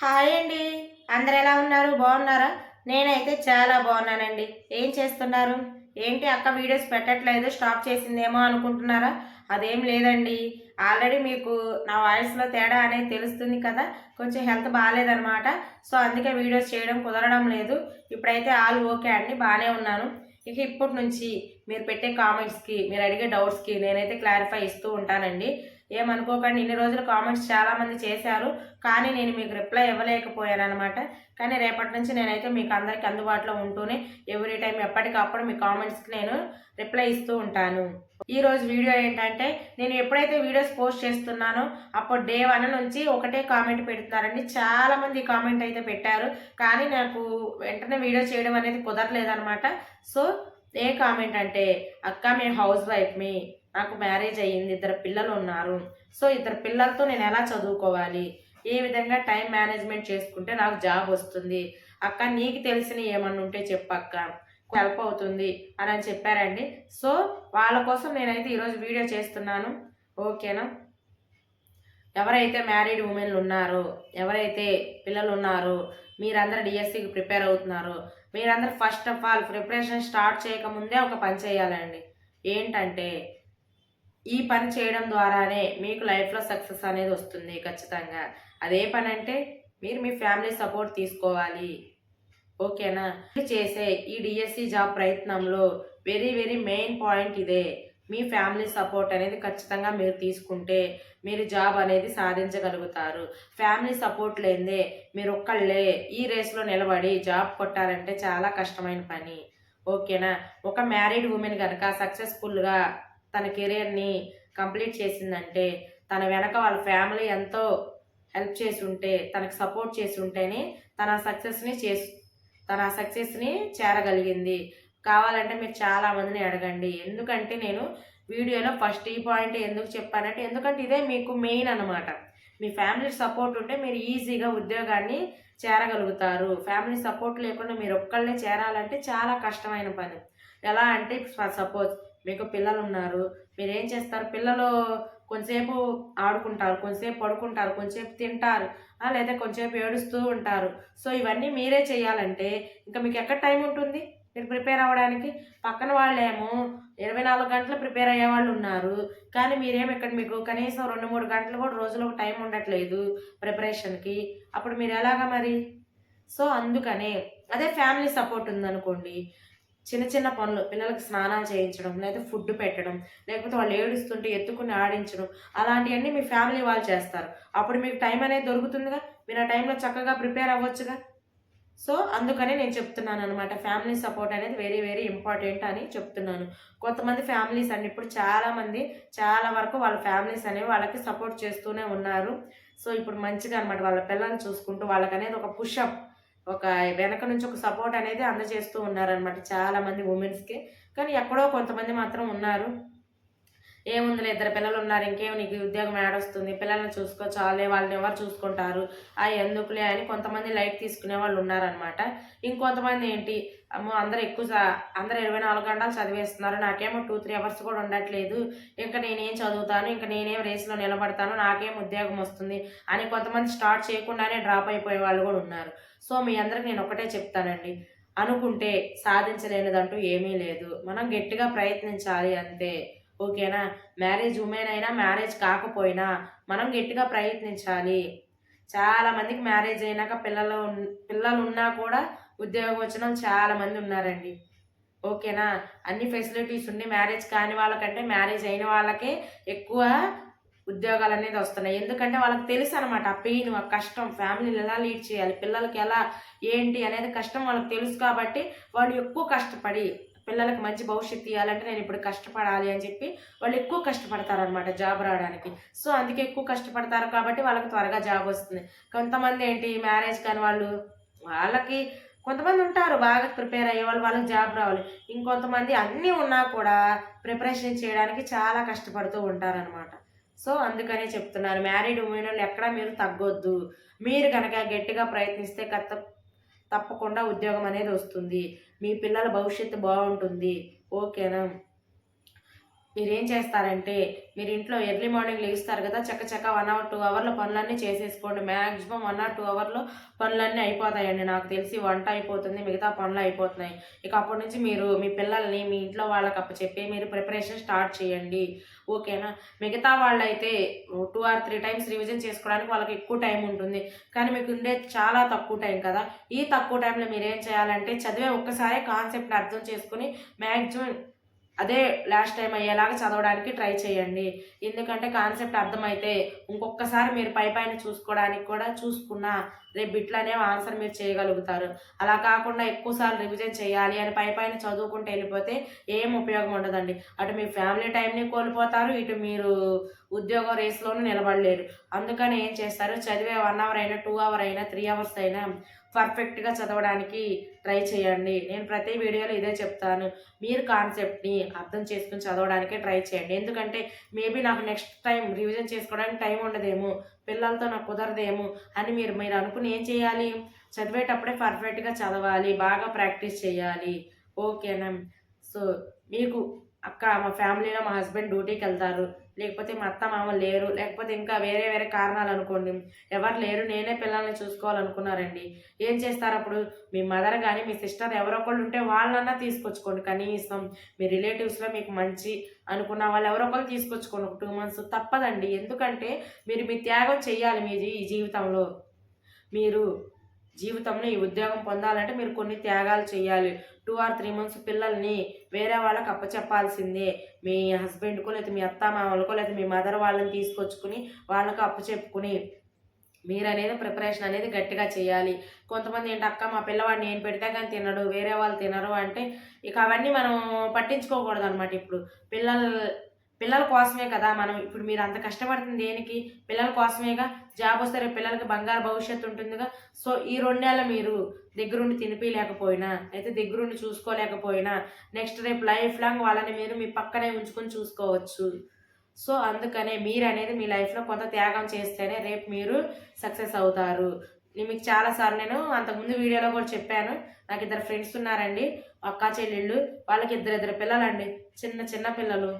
Hi అండి. అందరు ఎలా ఉన్నారు? బాగున్నారా? నేనైతే చాలా బాగున్నానండి. ఏం చేస్తున్నారు? ఏంటి అక్క వీడియోస్ పెట్టట్లేదు స్టాప్ చేసిందేమో అనుకుంటున్నారా? అదేం లేదండి. ఆల్రెడీ మీకు నా వాయిస్లో తేడా అనేది తెలుస్తుంది కదా కొంచెం హెల్త్ బాగాలేదనమాట సో అందుకే వీడియోస్ చేయడం కుదరడం లేదు. ఇప్పుడైతే ఆల్ ఓకే అండి బాగానే ఉన్నాను. ఇక ఇప్పటి నుంచి మీరు పెట్టే కామెంట్స్కి మీరు అడిగే డౌట్స్కి నేనైతే క్లారిఫై ఇస్తూ ఉంటానండి. ఏమనుకోకండి. ఇన్ని రోజులు కామెంట్స్ చాలామంది చేశారు. కానీ నేను మీకు రిప్లై ఇవ్వలేకపోయాను అనమాట కానీ రేపటి నుంచి నేనైతే మీకు అందరికీ అందుబాటులో ఉంటూనే ఎవ్రీ టైం ఎప్పటికప్పుడు మీ కామెంట్స్కి నేను రిప్లై ఇస్తూ ఉంటాను. ఈరోజు వీడియో ఏంటంటే నేను ఎప్పుడైతే వీడియోస్ పోస్ట్ చేస్తున్నానో అప్పుడు డే వన్ నుంచి ఒకటే కామెంట్ పెడుతున్నారండి. చాలామంది కామెంట్ అయితే పెట్టారు. కానీ నాకు వెంటనే వీడియో చేయడం అనేది కుదరలేదనమాట సో ఏ కామెంట్ అంటే అక్క మేము హౌస్ వైఫ్ మీ. నాకు మ్యారేజ్ అయ్యింది ఇద్దరు పిల్లలు ఉన్నారు. సో ఇద్దరు పిల్లలతో నేను ఎలా చదువుకోవాలి? ఏ విధంగా టైం మేనేజ్మెంట్ చేసుకుంటే నాకు జాబ్ వస్తుంది? అక్క నీకు తెలిసిన ఏమన్నా ఉంటే చెప్పక్క హెల్ప్ అవుతుంది అని అని చెప్పారండి. సో వాళ్ళ కోసం నేనైతే ఈరోజు వీడియో చేస్తున్నాను. ఓకేనా ఎవరైతే మ్యారీడ్ ఉమెన్లు ఉన్నారో ఎవరైతే పిల్లలు ఉన్నారో మీరందరూ డిఎస్సికి ప్రిపేర్ అవుతున్నారో. మీరందరూ first of all preparation start చేయకముందే ఒక పని చేయాలండి. ఏంటంటే ఈ పని చేయడం ద్వారానే మీకు లైఫ్లో సక్సెస్ అనేది వస్తుంది ఖచ్చితంగా. అదే పని అంటే మీరు మీ ఫ్యామిలీ సపోర్ట్ తీసుకోవాలి. ఓకేనా మీరు చేసే ఈ డిఎస్సి జాబ్ ప్రయత్నంలో వెరీ వెరీ మెయిన్ పాయింట్ ఇదే. మీ ఫ్యామిలీ సపోర్ట్ అనేది ఖచ్చితంగా మీరు తీసుకుంటే మీరు జాబ్ అనేది సాధించగలుగుతారు. ఫ్యామిలీ సపోర్ట్ లేదే మీరు ఒక్కళ్ళే ఈ రేస్లో నిలబడి జాబ్ కొట్టారంటే చాలా కష్టమైన పని. ఓకేనా ఒక మ్యారీడ్ ఉమెన్ కనుక సక్సెస్ఫుల్గా తన కెరీర్ని కంప్లీట్ చేసిందంటే తన వెనక వాళ్ళ ఫ్యామిలీ ఎంతో హెల్ప్ చేసి ఉంటే తనకు సపోర్ట్ చేసి ఉంటేనే తన సక్సెస్ని చేసు తన సక్సెస్ని చేరగలిగింది. కావాలంటే మీరు చాలా మందిని అడగండి. ఎందుకంటే నేను వీడియోలో ఫస్ట్ ఈ పాయింట్ ఎందుకు చెప్పానంటే ఎందుకంటే ఇదే మీకు మెయిన్ అనమాట మీ ఫ్యామిలీ సపోర్ట్ ఉంటే మీరు ఈజీగా ఉద్యోగాన్ని చేరగలుగుతారు. ఫ్యామిలీ సపోర్ట్ లేకుండా మీరు ఒక్కళ్ళే చేరాలంటే చాలా కష్టమైన పని. ఎలా అంటే సపోజ్ మీకు పిల్లలు ఉన్నారు మీరు ఏం చేస్తారు? పిల్లలు కొంతసేపు ఆడుకుంటారు కొంతసేపు పడుకుంటారు కొంతసేపు తింటారు లేదా కొంచెంసేపు ఏడుస్తూ ఉంటారు. సో ఇవన్నీ మీరే చేయాలంటే ఇంకా మీకు ఎక్కడ టైం ఉంటుంది? మీరు ప్రిపేర్ అవ్వడానికి? పక్కన వాళ్ళేమో ఇరవై నాలుగు గంటలు ప్రిపేర్ అయ్యే వాళ్ళు ఉన్నారు. కానీ మీరేమి ఇక్కడ మీకు కనీసం రెండు మూడు గంటలు కూడా రోజులో టైం ఉండట్లేదు ప్రిపరేషన్కి. అప్పుడు మీరు ఎలాగా మరి? సో అందుకనే అదే ఫ్యామిలీ సపోర్ట్ ఉందనుకోండి. చిన్న చిన్న పనులు పిల్లలకి స్నానాలు చేయించడం లేదా ఫుడ్ పెట్టడం లేకపోతే వాళ్ళు ఏడుస్తుంటే ఎత్తుకుని ఆడించడం అలాంటివన్నీ మీ ఫ్యామిలీ వాళ్ళు చేస్తారు. అప్పుడు మీకు టైం అనేది దొరుకుతుందిగా? మీరు ఆ టైంలో చక్కగా ప్రిపేర్ అవ్వచ్చుగా? సో అందుకనే నేను చెప్తున్నాను అనమాట ఫ్యామిలీ సపోర్ట్ అనేది వెరీ వెరీ ఇంపార్టెంట్ అని చెప్తున్నాను. కొంతమంది ఫ్యామిలీస్ అండి ఇప్పుడు చాలామంది చాలా వరకు వాళ్ళ ఫ్యామిలీస్ అనేవి వాళ్ళకి సపోర్ట్ చేస్తూనే ఉన్నారు. సో ఇప్పుడు మంచిగా అనమాట వాళ్ళ పిల్లల్ని చూసుకుంటూ వాళ్ళకనేది ఒక పుషప్. ఒక వెనక నుంచి ఒక సపోర్ట్ అనేది అందజేస్తూ ఉన్నారనమాట చాలామంది ఉమెన్స్కి కానీ ఎక్కడో కొంతమంది మాత్రం ఉన్నారు. ఏముందిలే ఇద్దరు పిల్లలు ఉన్నారు ఇంకేం నీకు ఉద్యోగం ఏడొస్తుంది పిల్లల్ని చూసుకో చాలే వాళ్ళని ఎవరు చూసుకుంటారు ఆ ఎందుకులే అని కొంతమంది లైట్ తీసుకునే వాళ్ళు ఉన్నారనమాట ఇంకొంతమంది ఏంటి అమ్మో అందరూ ఎక్కువ అందరూ ఇరవై నాలుగు గంటలు చదివేస్తున్నారు. నాకేమో టూ త్రీ అవర్స్ కూడా ఉండట్లేదు. ఇంకా నేనేం చదువుతాను? ఇంకా నేనేం రేసులో నిలబడతాను? నాకేం ఉద్యోగం వస్తుంది? అని కొంతమంది స్టార్ట్ చేయకుండానే డ్రాప్ అయిపోయే వాళ్ళు కూడా ఉన్నారు. సో మీ అందరికి నేను ఒకటే చెప్తానండి. అనుకుంటే సాధించలేనిదంటూ ఏమీ లేదు. మనం గట్టిగా ప్రయత్నించాలి అంతే. ఓకేనా? మ్యారేజ్ ఉమెన్ అయినా మ్యారేజ్ కాకపోయినా మనం గట్టిగా ప్రయత్నించాలి. చాలామందికి మ్యారేజ్ అయినాక పిల్లలు పిల్లలు ఉన్నా కూడా ఉద్యోగం వచ్చిన చాలా మంది ఉన్నారండి. ఓకేనా? అన్ని ఫెసిలిటీస్ ఉండి మ్యారేజ్ కాని వాళ్ళకంటే మ్యారేజ్ అయిన వాళ్ళకే ఎక్కువ ఉద్యోగాలు అనేది వస్తున్నాయి. ఎందుకంటే వాళ్ళకి తెలుసు అనమాట ఆ పెయిన్ ఆ కష్టం ఫ్యామిలీని ఎలా లీడ్ చేయాలి పిల్లలకి ఎలా ఏంటి అనేది కష్టం వాళ్ళకి తెలుసు కాబట్టి వాళ్ళు ఎక్కువ కష్టపడి పిల్లలకు మంచి భవిష్యత్తు ఇవ్వాలంటే నేను ఇప్పుడు కష్టపడాలి అని చెప్పి వాళ్ళు ఎక్కువ కష్టపడతారనమాట జాబ్ రావడానికి. సో అందుకే ఎక్కువ కష్టపడతారు కాబట్టి వాళ్ళకి త్వరగా జాబ్ వస్తుంది. కొంతమంది ఏంటి మ్యారేజ్ కాని వాళ్ళు వాళ్ళకి కొంతమంది ఉంటారు బాగా ప్రిపేర్ అయ్యే వాళ్ళు వాళ్ళకి జాబ్ రావాలి. ఇంకొంతమంది అన్నీ ఉన్నా కూడా ప్రిపరేషన్ చేయడానికి చాలా కష్టపడుతూ ఉంటారనమాట సో అందుకనే చెప్తున్నాను మ్యారీడ్ ఉమెన్ ఎక్కడా మీరు తగ్గొద్దు. మీరు కనుక గట్టిగా ప్రయత్నిస్తే కత్త తప్పకుండా ఉద్యోగం అనేది వస్తుంది. మీ పిల్లల భవిష్యత్తు బాగుంటుంది. ఓకేనా? మీరేం చేస్తారంటే మీరు ఇంట్లో ఎర్లీ మార్నింగ్ లేస్తారు కదా చక్క చక్క వన్ అవర్ టూ అవర్లో పనులన్నీ చేసేసుకోండి. మ్యాక్సిమం వన్ ఆర్ టూ అవర్లో పనులన్నీ అయిపోతాయండి. నాకు తెలిసి వంట అయిపోతుంది మిగతా పనులు అయిపోతున్నాయి. ఇక అప్పటి నుంచి మీరు మీ పిల్లల్ని మీ ఇంట్లో వాళ్ళకి అప్ప చెప్పి మీరు ప్రిపరేషన్ స్టార్ట్ చేయండి. ఓకేనా? మిగతా వాళ్ళైతే two or three times revision చేసుకోవడానికి వాళ్ళకి ఎక్కువ టైం ఉంటుంది. కానీ మీకు ఉండే చాలా తక్కువ టైం కదా. ఈ తక్కువ టైంలో మీరు ఏం చేయాలంటే చదివే ఒక్కసారి కాన్సెప్ట్ని అర్థం చేసుకుని మ్యాక్సిమం అదే లాస్ట్ టైం అయ్యేలాగా చదవడానికి ట్రై చేయండి. ఎందుకంటే కాన్సెప్ట్ అర్థమైతే ఇంకొకసారి మీరు పై పైన చూసుకోవడానికి కూడా చూసుకున్నా రేపు బిట్లనే ఆన్సర్ మీరు చేయగలుగుతారు. అలా కాకుండా ఎక్కువసార్లు రివిజన్ చేయాలి అని పై పైన చదువుకుంటూ వెళ్ళిపోతే ఏం ఉపయోగం ఉండదండి. అటు మీ ఫ్యామిలీ టైంని కోల్పోతారు ఇటు మీరు ఉద్యోగ రేస్లోనూ నిలబడలేరు. అందుకని ఏం చేస్తారు? చదివే వన్ అవర్ అయినా టూ అవర్ అయినా త్రీ అవర్స్ అయినా పర్ఫెక్ట్గా చదవడానికి ట్రై చేయండి. నేను ప్రతి వీడియోలో ఇదే చెప్తాను. మీరు కాన్సెప్ట్ని అర్థం చేసుకుని చదవడానికి ట్రై చేయండి. ఎందుకంటే మేబీ నాకు నెక్స్ట్ టైం రివిజన్ చేసుకోవడానికి టైం ఉండదేమో పిల్లలతో నాకు కుదరదేమో అని మీరు మీరు అనుకుని ఏం చేయాలి? చదివేటప్పుడే పర్ఫెక్ట్గా చదవాలి బాగా ప్రాక్టీస్ చేయాలి. ఓకేనా? సో మీకు అక్క మా ఫ్యామిలీలో మా హస్బెండ్ డ్యూటీకి వెళ్తారు. లేకపోతే మా అత్త మామ లేరు. లేకపోతే ఇంకా వేరే వేరే కారణాలు అనుకోండి ఎవరు లేరు. నేనే పిల్లల్ని చూసుకోవాలనుకున్నారండి. ఏం చేస్తారు అప్పుడు? మీ మదర్ కానీ మీ సిస్టర్ ఎవరో ఒకళ్ళు ఉంటే వాళ్ళన్నా తీసుకొచ్చుకోండి. కనీసం మీ రిలేటివ్స్లో మీకు మంచి అనుకున్న వాళ్ళు ఎవరో ఒకరు తీసుకొచ్చుకోండి. ఒక టూ మంత్స్ తప్పదండి. ఎందుకంటే మీరు మీ త్యాగం చేయాలి మీ ఈ జీవితంలో. మీరు జీవితంలో ఈ ఉద్యోగం పొందాలంటే మీరు కొన్ని త్యాగాలు చేయాలి టూ ఆర్ త్రీ మంత్స్ పిల్లల్ని వేరే వాళ్ళకి అప్పచెప్పాల్సిందే. మీ హస్బెండ్కో లేదా మీ అత్త మామలకో లేదా మీ మదర్ వాళ్ళని తీసుకొచ్చుకుని వాళ్ళకి అప్పచెప్పుకుని మీరు అనేది ప్రిపరేషన్ అనేది గట్టిగా చేయాలి. కొంతమంది ఏంటి అక్క మా పిల్లవాడు నేను పెడితే కానీ తినడు వేరే వాళ్ళు తినరు అంటే ఇక అవన్నీ మనం పట్టించుకోకూడదు అనమాట ఇప్పుడు. పిల్లలు పిల్లల కోసమే కదా మనం ఇప్పుడు మీరు అంత కష్టపడుతుంది దేనికి? పిల్లల కోసమేగా? జాబ్ వస్తే రేపు పిల్లలకి బంగారు భవిష్యత్తు ఉంటుందిగా. సో ఈ రెండేళ్ళ మీరు దగ్గరుండి తినిపించలేకపోయినా అయితే దగ్గరుండి చూసుకోలేకపోయినా నెక్స్ట్ రేపు లైఫ్ లాంగ్ వాళ్ళని మీరు మీ పక్కనే ఉంచుకొని చూసుకోవచ్చు. సో అందుకనే మీరు అనేది మీ లైఫ్లో కొంత త్యాగం చేస్తేనే రేపు మీరు సక్సెస్ అవుతారు. నేను మీకు చాలాసార్లు నేను అంతకుముందు వీడియోలో కూడా చెప్పాను. నాకు ఇద్దరు ఫ్రెండ్స్ ఉన్నారండి. అక్క చెల్లెళ్ళు వాళ్ళకి ఇద్దరు ఇద్దరు పిల్లలండి. చిన్న చిన్న పిల్లలు.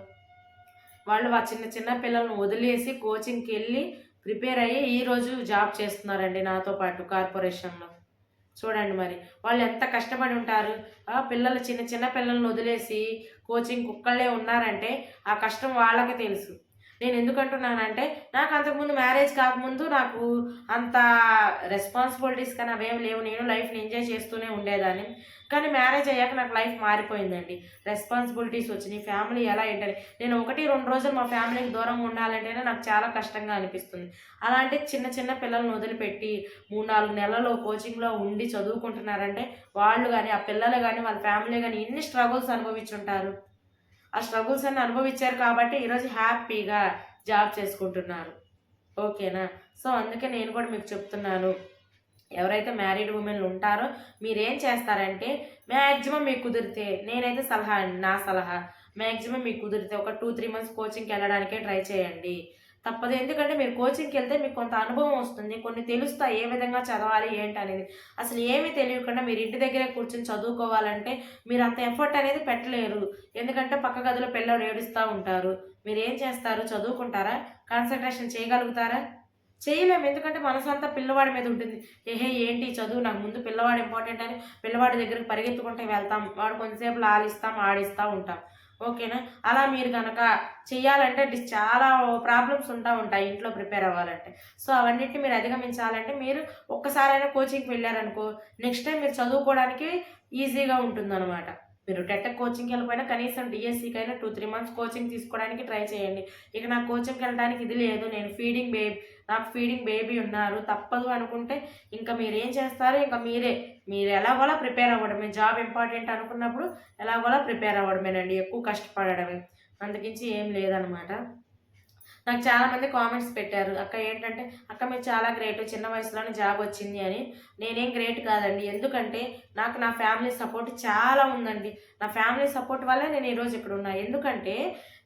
వాళ్ళు ఆ చిన్న చిన్న పిల్లలను వదిలేసి కోచింగ్కి వెళ్ళి ప్రిపేర్ అయ్యి ఈరోజు జాబ్ చేస్తున్నారండి నాతో పాటు కార్పొరేషన్లో చూడండి మరి వాళ్ళు ఎంత కష్టపడి ఉంటారు? పిల్లలు చిన్న చిన్న పిల్లల్ని వదిలేసి కోచింగ్ ఒక్కళ్ళే ఉన్నారంటే ఆ కష్టం వాళ్ళకి తెలుసు. నేను ఎందుకు అంటున్నానంటే నాకు అంతకుముందు మ్యారేజ్ కాకముందు నాకు అంత రెస్పాన్సిబిలిటీస్ కానీ అవేం లేవు. నేను లైఫ్ని ఎంజాయ్ చేస్తూనే ఉండేదాన్ని. కానీ మ్యారేజ్ అయ్యాక నాకు లైఫ్ మారిపోయిందండి. రెస్పాన్సిబిలిటీస్ వచ్చినాయి. ఫ్యామిలీ ఎలా ఏంటని నేను ఒకటి రెండు రోజులు మా ఫ్యామిలీకి దూరంగా ఉండాలంటేనే నాకు చాలా కష్టంగా అనిపిస్తుంది. అలాంటి చిన్న చిన్న పిల్లల్ని వదిలిపెట్టి మూడు నాలుగు నెలలు కోచింగ్లో ఉండి చదువుకుంటున్నారంటే వాళ్ళు కానీ ఆ పిల్లలు కానీ వాళ్ళ ఫ్యామిలీ కానీ ఎన్ని స్ట్రగుల్స్ అనుభవించుంటారు? ఆ స్ట్రగుల్స్ అన్ని అనుభవించారు కాబట్టి ఈరోజు హ్యాపీగా జాబ్ చేసుకుంటున్నారు. ఓకేనా? సో అందుకే నేను కూడా మీకు చెప్తున్నాను. ఎవరైతే మ్యారీడ్ ఉమెన్లు ఉంటారో మీరేం చేస్తారంటే మ్యాక్సిమం మీకు కుదిరితే నేనైతే సలహా అండి నా సలహా. మ్యాక్సిమం మీకు కుదిరితే ఒక టూ త్రీ మంత్స్ కోచింగ్కి వెళ్ళడానికే ట్రై చేయండి. తప్పదు. ఎందుకంటే మీరు కోచింగ్కి వెళ్తే మీకు కొంత అనుభవం వస్తుంది. కొన్ని తెలుస్తాయి ఏ విధంగా చదవాలి ఏంటి అనేది. అసలు ఏమీ తెలియకుండా మీరు ఇంటి దగ్గరే కూర్చొని చదువుకోవాలంటే మీరు అంత ఎఫర్ట్ అనేది పెట్టలేరు. ఎందుకంటే పక్క గదిలో పిల్లలు ఏడుస్తూ ఉంటారు. మీరు ఏం చేస్తారు? చదువుకుంటారా? కాన్సన్ట్రేషన్ చేయగలుగుతారా? చేయలేము ఎందుకంటే మనసు అంతా పిల్లవాడి మీద ఉంటుంది. ఏహే ఏంటి చదువు? నాకు ముందు పిల్లవాడు ఇంపార్టెంట్ అని పిల్లవాడి దగ్గరికి పరిగెత్తుకుంటే వెళ్తాం. వాడు కొంతసేపు లాలిస్తాం ఆడిస్తూ ఉంటాం. ఓకేనా? అలా మీరు కనుక చేయాలంటే చాలా ప్రాబ్లమ్స్ ఉంటా ఉంటాయి ఇంట్లో ప్రిపేర్ అవ్వాలంటే. సో అవన్నిటిని మీరు అధిగమించాలంటే మీరు ఒక్కసారైనా కోచింగ్కి వెళ్ళారనుకో నెక్స్ట్ టైం మీరు చదువుకోవడానికి ఈజీగా ఉంటుందన్నమాట. మీరు టెట్ కోచింగ్కి వెళ్ళిపోయినా కనీసం డిఎస్సికైనా టూ త్రీ మంత్స్ కోచింగ్ తీసుకోవడానికి ట్రై చేయండి. ఇక నా కోచింగ్కి వెళ్ళడానికి ఇది లేదు. నేను ఫీడింగ్ బేబీ నాకు ఫీడింగ్ బేబీ ఉన్నారు. తప్పదు అనుకుంటే ఇంకా మీరు ఏం చేస్తారు? ఇంకా మీరే మీరు ఎలాగోలా ప్రిపేర్ అవ్వడమే. జాబ్ ఇంపార్టెంట్ అనుకున్నప్పుడు ఎలాగోలా ప్రిపేర్ అవ్వడమేనండి. ఎక్కువ కష్టపడడమే. అందుకించి ఏం లేదనమాట. నాకు చాలామంది కామెంట్స్ పెట్టారు. అక్క ఏంటంటే అక్క మీరు చాలా గ్రేట్ చిన్న వయసులోనే జాబ్ వచ్చింది అని. నేనేం గ్రేట్ కాదండి. ఎందుకంటే నాకు నా ఫ్యామిలీ సపోర్ట్ చాలా ఉందండి. నా ఫ్యామిలీ సపోర్ట్ వల్లే నేను ఈరోజు ఇక్కడ ఉన్నా. ఎందుకంటే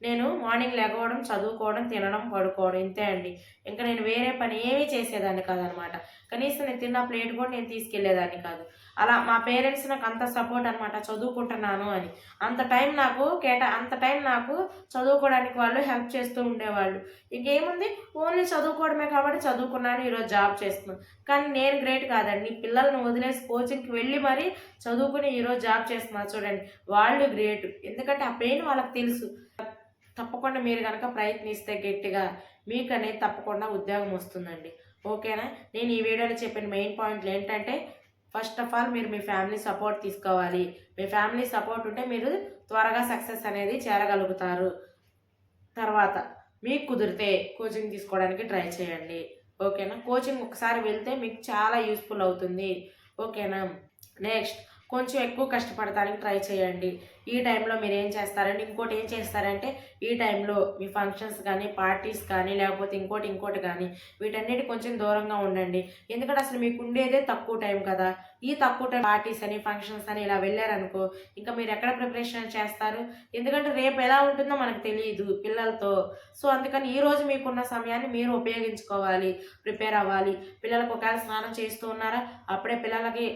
నేను మార్నింగ్ లెగవడం చదువుకోవడం తినడం పడుకోవడం ఇంతే అండి. ఇంకా నేను వేరే పని ఏమీ చేసేదాన్ని కాదనమాట. కనీసం నేను తిన్న ప్లేట్ కూడా నేను తీసుకెళ్ళేదాన్ని కాదు. అలా మా పేరెంట్స్ నాకు అంత సపోర్ట్ అనమాట చదువుకుంటున్నాను అని. అంత టైం నాకు కేటా అంత టైం నాకు చదువుకోవడానికి వాళ్ళు హెల్ప్ చేస్తూ ఉండేవాళ్ళు. ఇంకేముంది? ఓన్లీ చదువుకోవడమే కాబట్టి చదువుకున్నాను ఈరోజు జాబ్ చేస్తున్నాను. కానీ నేను గ్రేట్ కాదండి. పిల్లల్ని వదిలేసి కోచింగ్కి వెళ్ళి మరీ చదువుకుని ఈరోజు జాబ్ చేస్తున్నారు చూడండి. వాళ్ళు గ్రేట్. ఎందుకంటే ఆ పెయిన్ వాళ్ళకి తెలుసు. తప్పకుండా మీరు కనుక ప్రయత్నిస్తే గట్టిగా మీకు అనేది తప్పకుండా ఉద్యోగం వస్తుందండి. ఓకేనా? నేను ఈ వీడియోలో చెప్పిన మెయిన్ పాయింట్లు ఏంటంటే ఫస్ట్ ఆఫ్ ఆల్ మీరు మీ ఫ్యామిలీ సపోర్ట్ తీసుకోవాలి. మీ ఫ్యామిలీ సపోర్ట్ ఉంటే మీరు త్వరగా సక్సెస్ అనేది చేరగలుగుతారు. తర్వాత మీకు కుదిరితే కోచింగ్ తీసుకోవడానికి ట్రై చేయండి. ఓకేనా? కోచింగ్ ఒకసారి వెళ్తే మీకు చాలా యూస్ఫుల్ అవుతుంది. ఓకేనా? నెక్స్ట్ కొంచెం ఎక్కువ కష్టపడటానికి ట్రై చేయండి. ఈ టైంలో మీరు ఏం చేస్తారంటే ఇంకోటి ఏం చేస్తారంటే ఈ టైంలో మీ ఫంక్షన్స్ కానీ పార్టీస్ కానీ లేకపోతే ఇంకోటి ఇంకోటి కానీ వీటన్నిటి కొంచెం దూరంగా ఉండండి. ఎందుకంటే అసలు మీకు ఉండేదే తక్కువ టైం కదా. ఈ తక్కువ టైం పార్టీస్ అని ఫంక్షన్స్ అని ఇలా వెళ్ళారనుకో ఇంకా మీరు ఎక్కడ ప్రిపరేషన్ చేస్తారు? ఎందుకంటే రేపు ఎలా ఉంటుందో మనకు తెలియదు పిల్లలతో. సో అందుకని ఈరోజు మీకున్న సమయాన్ని మీరు ఉపయోగించుకోవాలి ప్రిపేర్ అవ్వాలి. పిల్లలకు ఒకవేళ స్నానం చేస్తూ ఉన్నారా అప్పుడే పిల్లలకి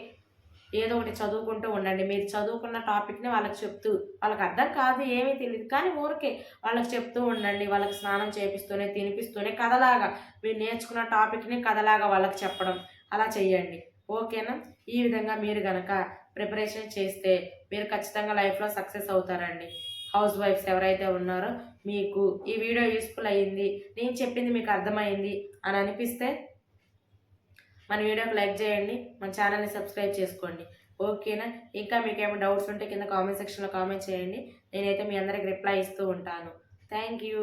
ఏదో ఒకటి చదువుకుంటూ ఉండండి. మీరు చదువుకున్న టాపిక్ని వాళ్ళకి చెప్తూ వాళ్ళకి అర్థం కాదు ఏమీ తెలియదు కానీ ఊరికే వాళ్ళకి చెప్తూ ఉండండి. వాళ్ళకి స్నానం చేపిస్తూనే తినిపిస్తూనే కథలాగా మీరు నేర్చుకున్న టాపిక్ని కథలాగా వాళ్ళకి చెప్పడం. అలా చేయండి ఓకేనా? ఈ విధంగా మీరు కనుక ప్రిపరేషన్ చేస్తే మీరు ఖచ్చితంగా లైఫ్లో సక్సెస్ అవుతారండి. హౌస్ వైఫ్స్ ఎవరైతే ఉన్నారో మీకు ఈ వీడియో యూస్ఫుల్ అయ్యింది నేను చెప్పింది మీకు అర్థమైంది అని అనిపిస్తే మన వీడియోకి లైక్ చేయండి మన ఛానల్ని సబ్స్క్రైబ్ చేసుకోండి. ఓకేనా? ఇంకా మీకు ఏమైనా డౌట్స్ ఉంటే కింద కామెంట్ సెక్షన్లో కామెంట్ చేయండి. నేనైతే మీ అందరికి రిప్లై ఇస్తూ ఉంటాను. Thank you.